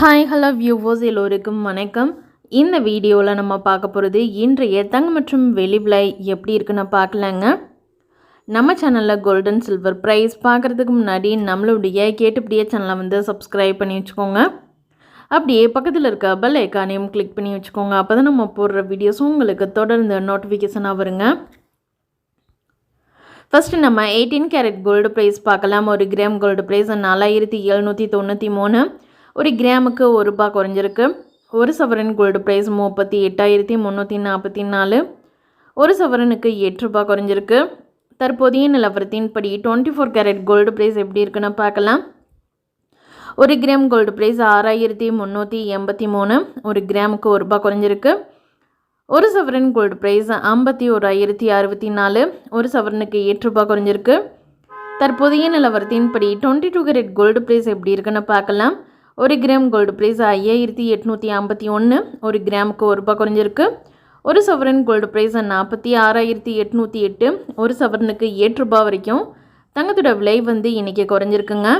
Hi hello வியூவோஸ் எல்லோருக்கும் வணக்கம். இந்த வீடியோவில் நம்ம பார்க்க போகிறது இன்றைய தங்கம் மற்றும் வெளி விலை எப்படி இருக்குன்னு பார்க்கலாங்க. நம்ம சேனலில் கோல்டன் சில்வர் ப்ரைஸ் பார்க்குறதுக்கு முன்னாடி நம்மளுடைய கேட்டுப்படியே சேனலை வந்து சப்ஸ்கிரைப் பண்ணி வச்சுக்கோங்க. அப்படியே பக்கத்தில் இருக்க பெல் ஐக்கானையும் கிளிக் பண்ணி வச்சுக்கோங்க. அப்போ தான் நம்ம போடுற வீடியோஸும் உங்களுக்கு தொடர்ந்து நோட்டிஃபிகேஷனாக வருங்க. ஃபஸ்ட்டு நம்ம எயிட்டீன் கேரட் கோல்டு ப்ரைஸ் பார்க்கலாம். ஒரு கிராம் கோல்டு ப்ரைஸ் நாலாயிரத்தி எழுநூற்றி தொண்ணூற்றி மூணு. ஒரு கிராமுக்கு ஒரு ரூபாய் குறைஞ்சிருக்கு. ஒரு சவரன் கோல்டு ப்ரைஸ் முப்பத்தி எட்டாயிரத்தி முந்நூற்றி நாற்பத்தி நாலு. ஒரு சவரனுக்கு எட்டு ரூபாய் குறைஞ்சிருக்கு. தற்போதைய நிலவரத்தின் படி twenty four carat gold price எப்படி இருக்குன்னு பார்க்கலாம். ஒரு கிராம் கோல்டு ப்ரைஸ் ஆறாயிரத்தி முந்நூற்றி எண்பத்தி மூணு. ஒரு கிராமுக்கு ஒரு ரூபாய் குறைஞ்சிருக்கு. ஒரு சவரன் கோல்டு ப்ரைஸ் ஐம்பத்தி ஓராயிரத்தி அறுபத்தி நாலு. ஒரு சவரனுக்கு எட்டு ரூபாய் குறைஞ்சிருக்கு. தற்போதைய நிலவரத்தின்படி twenty two carat gold price எப்படி இருக்குன்னு பார்க்கலாம். ஒரு கிராம் கோல்டு ப்ரைஸ் ஐயாயிரத்தி எட்நூற்றி ஐம்பத்தி ஒன்று ஒரு கிராமுக்கு ஒரு ரூபாய் குறைஞ்சிருக்கு. ஒரு சவரன் கோல்டு ப்ரைஸ் நாற்பத்தி ஆறாயிரத்தி எட்நூற்றி எட்டு ஒரு சவரனுக்கு எட்டு ரூபாய் வரைக்கும். தங்கத்தோட விலை வந்து இன்றைக்கி குறைஞ்சிருக்குங்க.